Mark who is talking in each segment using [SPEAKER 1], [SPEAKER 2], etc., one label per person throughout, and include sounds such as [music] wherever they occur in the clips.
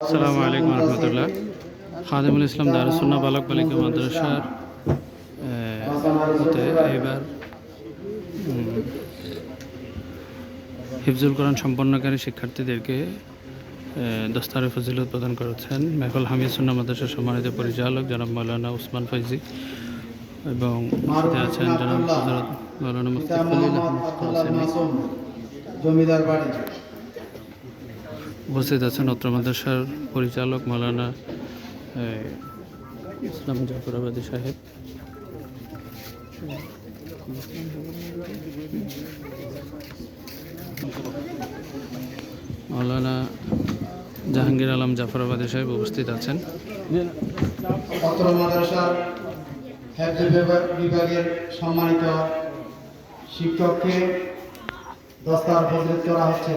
[SPEAKER 1] আসসালামু আলাইকুম রহমতুল্লাহ খাদিমুল ইসলাম দারুসুন্না বালক বালিকা মাদ্রাসার হতে হিফজুল কোরআন সম্পন্নকারী শিক্ষার্থীদেরকে দস্তারে ফজিলত প্রদান করেছেন মেহল হামিদ সুন্না মাদ্রাসার সম্মানিত পরিচালক জনাব মৌলানা উসমান ফৈজি এবং সাথে আছেন জনাব মৌলানা।
[SPEAKER 2] মাসুম জমিদার বাড়ি
[SPEAKER 1] উপস্থিত আছেন অত্র মাদ্রাসার পরিচালক মৌলানা ইসলাম জাফরাবাদী সাহেব। মৌলানা জাহাঙ্গীর আলম জাফরাবাদী সাহেব উপস্থিত আছেন।
[SPEAKER 2] বিভাগের সম্মানিত শিক্ষককে দস্তার ফজলত করা হচ্ছে।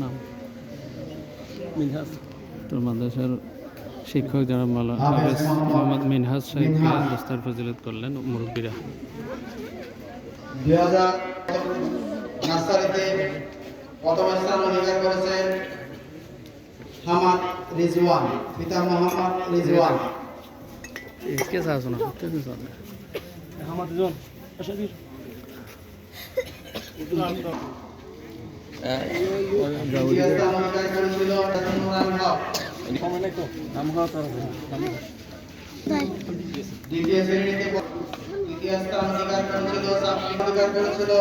[SPEAKER 1] নাম মিনহাজ তো মাদ্রাসার শিক্ষক যারা মাওলানা
[SPEAKER 2] হাফেজ
[SPEAKER 1] হাফেজ
[SPEAKER 2] মোহাম্মদ
[SPEAKER 1] মোহাম্মদ মিনহাজ সাহেবকে
[SPEAKER 2] মিনহাজ।
[SPEAKER 1] দস্তার ফজিলত করলেন মুরব্বীরা
[SPEAKER 2] দুই হাজার নার্সারিতে প্রথম স্থান অধিকার করেছেন হামাদ রিজওয়ান পিতা মোহাম্মদ রিজওয়ান
[SPEAKER 1] इसके साथ सुना किसके साथ
[SPEAKER 2] দ্বিতীয় স্থান অধিকার করেছিল নুরান হক [laughs] অধিকার করেছিল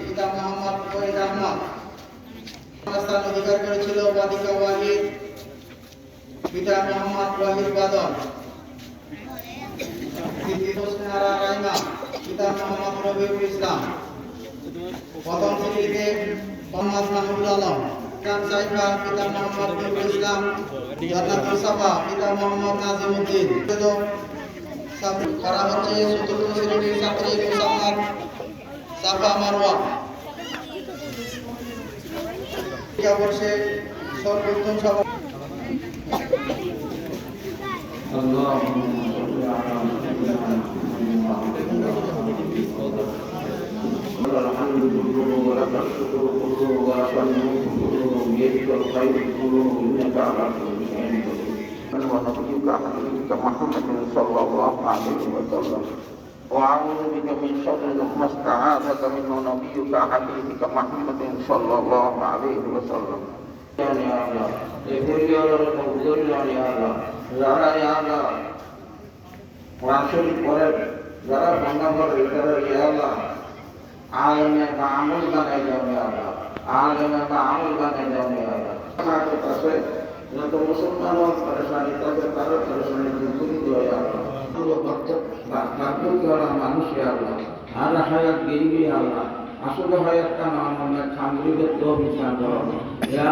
[SPEAKER 2] পিতা মোহাম্মদ ফরিদ আহমদ অধিকার করেছিল বাদিকা ওয়াহিদ পিতা মোহাম্মদ ওয়াহিদ বাদল তৃতীয় হোসনারা রাইমা পিতা মোহাম্মদ রবিউল ইসলাম প্রথম শ্রেণীতে মোহাম্মদ মাহমুদুল আলম খান সাইফা পিতা মোহাম্মদ নুরুল ইসলাম জান্নাতুল সাফা পিতা মোহাম্মদ নাজিম উদ্দিন করা হচ্ছে চতুর্থ শ্রেণীর ছাত্রী মুসাম্মদ সাফা মারওয়া শিক্ষাবর্ষে সর্বোত্তম সভা
[SPEAKER 3] الحمد كله ولك الشكر كله ولك الملك كله بيدك الخير كله انك على كل شيء قدير ونبيك حبيبك محمد صلى الله عليه وسلم واعوذ بك من شر ما استعاذك منه نبيك حبيبك محمد صلى الله عليه وسلم يا الله اغفر لي واغفر لي يا الله يا الله ওয়াসুল করে যারা ভাঙা করে তারা আল্লাহ, আলেমে বা আমল বানাই ইয়া আল্লাহ, আলেমে বা আমল বানাই ইয়া আল্লাহ। যত মুসলমান পরেশানি তাদের কারও পরেশানি দূর আল্লাহ। আল্লাহ, আর হায়াত আল্লাহ। আসলে হায়াত কানা আমার খামরি তো বিচার